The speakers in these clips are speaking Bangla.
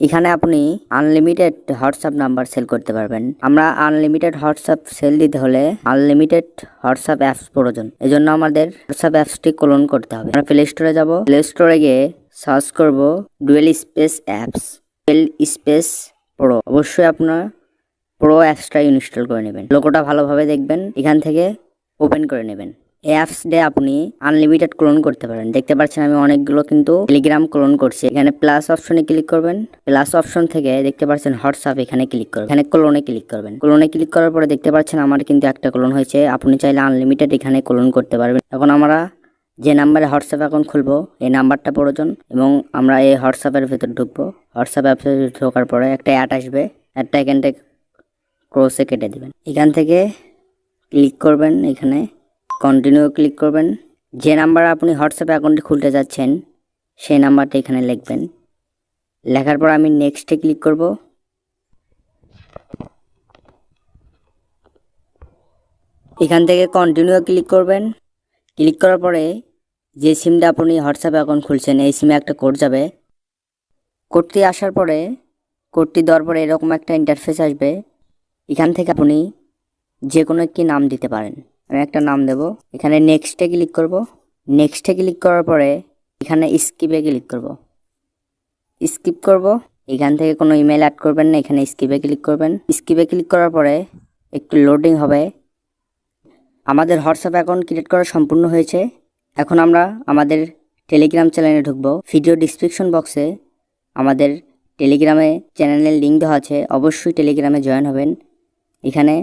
এখানে আপনি আনলিমিটেড হোয়াটসঅ্যাপ নাম্বার সেল করতে পারবেন। আমরা আনলিমিটেড হোয়াটসঅ্যাপ সেল দিতে হলে আনলিমিটেড হোয়াটসঅ্যাপ অ্যাপস প্রয়োজন। এজন্য আমাদের হোয়াটসঅ্যাপ অ্যাপসটি ক্লোন করতে হবে। আমরা প্লে স্টোরে যাব। প্লে স্টোরে গিয়ে সার্চ করব dual space apps dual space pro অবশ্যই আপনার প্রো অ্যাপসটা ইনস্টল করে নেবেন। লোগোটা ভালোভাবে দেখবেন। এখান থেকে ওপেন করে নেবেন। এই অ্যাপস দিয়ে আপনি আনলিমিটেড ক্লোন করতে পারেন। দেখতে পাচ্ছেন আমি অনেকগুলো কিন্তু টেলিগ্রাম ক্লোন করছি। এখানে প্লাস অপশনে ক্লিক করবেন। প্লাস অপশন থেকে দেখতে পাচ্ছেন হোয়াটসঅ্যাপ এখানে ক্লিক করবেন। এখানে ক্লোনে ক্লিক করবেন। ক্লোনে ক্লিক করার পরে দেখতে পাচ্ছেন আমার কিন্তু একটা ক্লোন হয়েছে। আপনি চাইলে আনলিমিটেড এখানে ক্লোন করতে পারবেন। এখন আমরা যে নাম্বারে হোয়াটসঅ্যাপ অ্যাকাউন্ট খুলবো, এই নাম্বারটা প্রয়োজন এবং আমরা এই হোয়াটসঅ্যাপের ভেতর ঢুকবো। হোয়াটসঅ্যাপ অ্যাপে ঢোকার পরে একটা অ্যাড আসবে। অ্যাডটা এখান থেকে ক্রোসে কেটে দেবেন। এখান থেকে ক্লিক করবেন এখানে। কন্টিনিউ ক্লিক করবেন। যে নাম্বার আপনি হোয়াটসঅ্যাপ অ্যাকাউন্টে খুলতে যাচ্ছেন, সেই নাম্বারটা এখানে লিখবেন। লেখার পর আমি নেক্সটে ক্লিক করব। এখান থেকে কন্টিনিউ ক্লিক করবেন। ক্লিক করার পরে যে সিমটা আপনি হোয়াটসঅ্যাপ অ্যাকাউন্ট খুলছেন, এই সিমে একটা কোড যাবে। কোডটি আসার পরে কোডটি দেওয়ার পরে এরকম একটা ইন্টারফেস আসবে। এখান থেকে আপনি যে কোনো একটি নাম দিতে পারেন। আমি একটা নাম দেব। এখানে নেক্সটে ক্লিক করব। নেক্সটে ক্লিক করার পরে এখানে স্কিপে ক্লিক করব। স্কিপ করব। এখান থেকে কোনো ইমেল অ্যাড করবেন না, এখানে স্কিপে ক্লিক করবেন। স্কিপে ক্লিক করার পরে একটু লোডিং হবে। আমাদের হোয়াটসঅ্যাপ অ্যাকাউন্ট ক্রিয়েট করা সম্পূর্ণ হয়েছে। এখন আমরা আমাদের টেলিগ্রাম চ্যানেলে ঢুকবো। ভিডিও ডিসক্রিপশন বক্সে আমাদের টেলিগ্রামে চ্যানেলের লিঙ্ক দেওয়া আছে। অবশ্যই টেলিগ্রামে জয়েন হবেন। এখানে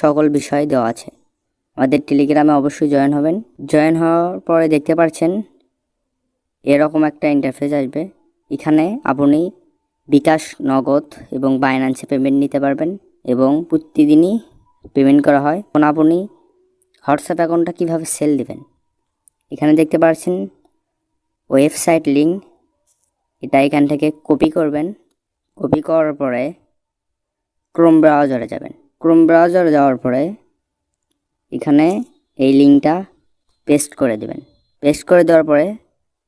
সকল বিষয় দেওয়া আছে। আমাদের টেলিগ্রামে অবশ্যই জয়েন হবেন। জয়েন হওয়ার পরে দেখতে পাচ্ছেন এরকম একটা ইন্টারফেস আসবে। এখানে আপনি বিকাশ, নগদ এবং বাইন্যান্সে পেমেন্ট নিতে পারবেন এবং প্রতিদিনই পেমেন্ট করা হয়। এখন আপনি হোয়াটসঅ্যাপ অ্যাকাউন্টটা কীভাবে সেল দিবেন? এখানে দেখতে পাচ্ছেন ওয়েবসাইট লিঙ্ক এটা এখান থেকে কপি করবেন। কপি করার পরে ক্রোম ব্রাউজারে যাবেন। ক্রোম ব্রাউজারে যাওয়ার পরে এখানে এই লিঙ্কটা পেস্ট করে দেবেন। পেস্ট করে দেওয়ার পরে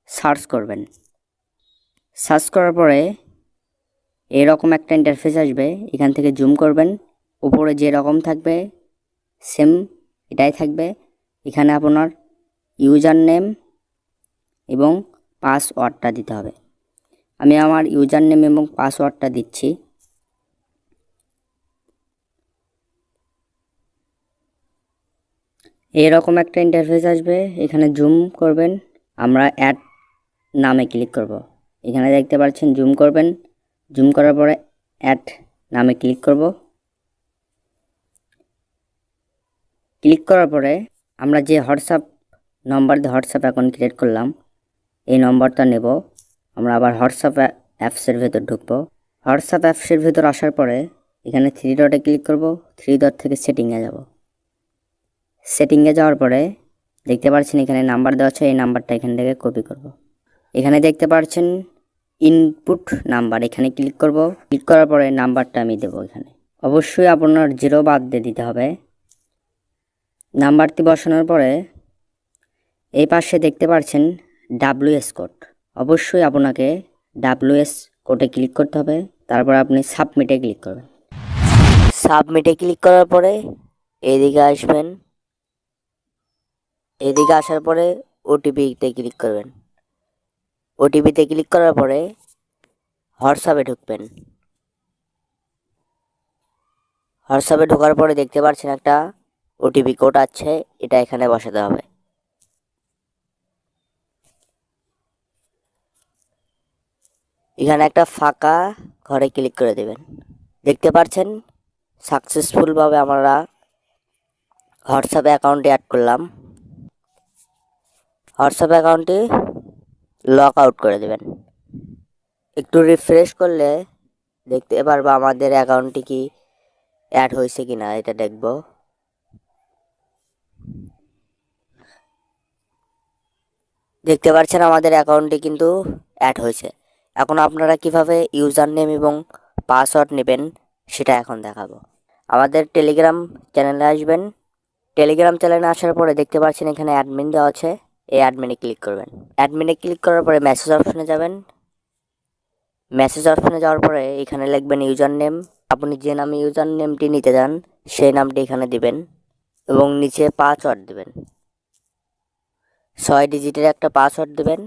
সার্চ করবেন। সার্চ করার পরে এরকম একটা ইন্টারফেস আসবে। এখান থেকে জুম করবেন। উপরে যে রকম থাকবে সেম এটাই থাকবে। এখানে আপনার ইউজার নেম এবং পাসওয়ার্ডটা দিতে হবে। আমি আমার ইউজার নেম এবং পাসওয়ার্ডটা দিচ্ছি। এরকম একটা ইন্টারফেস আসবে, এখানে জুম করবেন, আমরা অ্যাড নামে ক্লিক করব। এখানে দেখতে পাচ্ছেন জুম করবেন জুম করার পরে অ্যাড নামে ক্লিক করব। ক্লিক করার পরে আমরা যে হোয়াটসঅ্যাপ নম্বর দিয়ে হোয়াটসঅ্যাপ অ্যাকাউন্ট ক্রিয়েট করলাম, এই নম্বরটা নেব। আমরা আবার হোয়াটসঅ্যাপ অ্যাপসের ভেতর ঢুকবো। হোয়াটসঅ্যাপ অ্যাপসের ভেতর আসার পরে এখানে থ্রি ডটে ক্লিক করব থ্রি ডট থেকে সেটিংয়ে যাব। সেটিংয়ে যাওয়ার পরে দেখতে পাচ্ছেন এখানে নাম্বার দেওয়া আছে, এই নাম্বারটা এখান থেকে কপি করব। এখানে দেখতে পাচ্ছেন ইনপুট নাম্বার এখানে ক্লিক করব। ক্লিক করার পরে নাম্বারটা আমি দেবো এখানে। অবশ্যই আপনার জিরো বাদ দিয়ে দিতে হবে। নাম্বারটি বসানোর পরে এই পাশে দেখতে পাচ্ছেন ডাব্লিউএস কোড অবশ্যই আপনাকে ডাব্লিউএস কোডে ক্লিক করতে হবে। তারপর আপনি সাবমিটে ক্লিক করবেন। সাবমিটে ক্লিক করার পরে এদিকে আসবেন। এদিকে আসার পরে ওটিপিতে ক্লিক করবেন। ওটিপিতে ক্লিক করার পরে হোয়াটসঅ্যাপে ঢুকবেন। হোয়াটসঅ্যাপে ঢোকার পরে দেখতে পাচ্ছেন একটা ওটিপি কোড আছে, এটা এখানে বসাতে হবে। এখানে একটা ফাঁকা ঘরে ক্লিক করে দেবেন। দেখতে পাচ্ছেন সাকসেসফুলভাবে আমরা হোয়াটসঅ্যাপে অ্যাকাউন্টে অ্যাড করলাম। হোয়াটসঅ্যাপ অ্যাকাউন্টটি লক আউট করে দেবেন। একটু রিফ্রেশ করলে দেখতে পারব আমাদের অ্যাকাউন্টটি কি অ্যাড হয়েছে কি না এটা দেখব। দেখতে পাচ্ছেন আমাদের অ্যাকাউন্টটি কিন্তু অ্যাড হয়েছে। এখন আপনারা কীভাবে ইউজার নেম এবং পাসওয়ার্ড নেবেন, সেটা এখন দেখাবো। আমাদের টেলিগ্রাম চ্যানেলে আসবেন। টেলিগ্রাম চ্যানেলে আসার পরে দেখতে পাচ্ছেন এখানে অ্যাডমিন দেওয়া আছে। এই অ্যাডমিনে ক্লিক করবেন। অ্যাডমিনে ক্লিক করার পরে মেসেজ অপশনে যাবেন। মেসেজ অপশনে যাওয়ার পরে এখানে লিখবেন ইউজার নেম আপনি যে নামে ইউজার নেমটি নিতে চান, সেই নামটি এখানে দিবেন এবং নিচে পাসওয়ার্ড দিবেন। ছয় ডিজিটের একটা পাসওয়ার্ড দিবেন।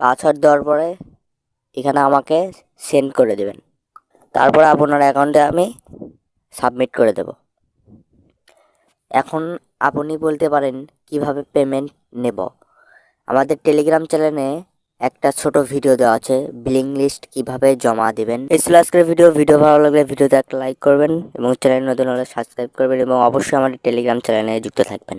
পাসওয়ার্ড দেওয়ার পরে এখানে আমাকে সেন্ড করে দেবেন। তারপরে আপনার অ্যাকাউন্টে আমি সাবমিট করে দেব। এখন আপনি বলতে পারেন কীভাবে পেমেন্ট নেব। আমাদের টেলিগ্রাম চ্যানেলে একটা ছোট ভিডিও দেওয়া আছে বিলিং লিস্ট কীভাবে জমা দিবেন। এই আজকের ভিডিও ভিডিও ভালো লাগলে ভিডিওতে একটা লাইক করবেন এবং চ্যানেল নতুন হলে সাবস্ক্রাইব করবেন এবং অবশ্যই আমাদের টেলিগ্রাম চ্যানেলে যুক্ত থাকবেন।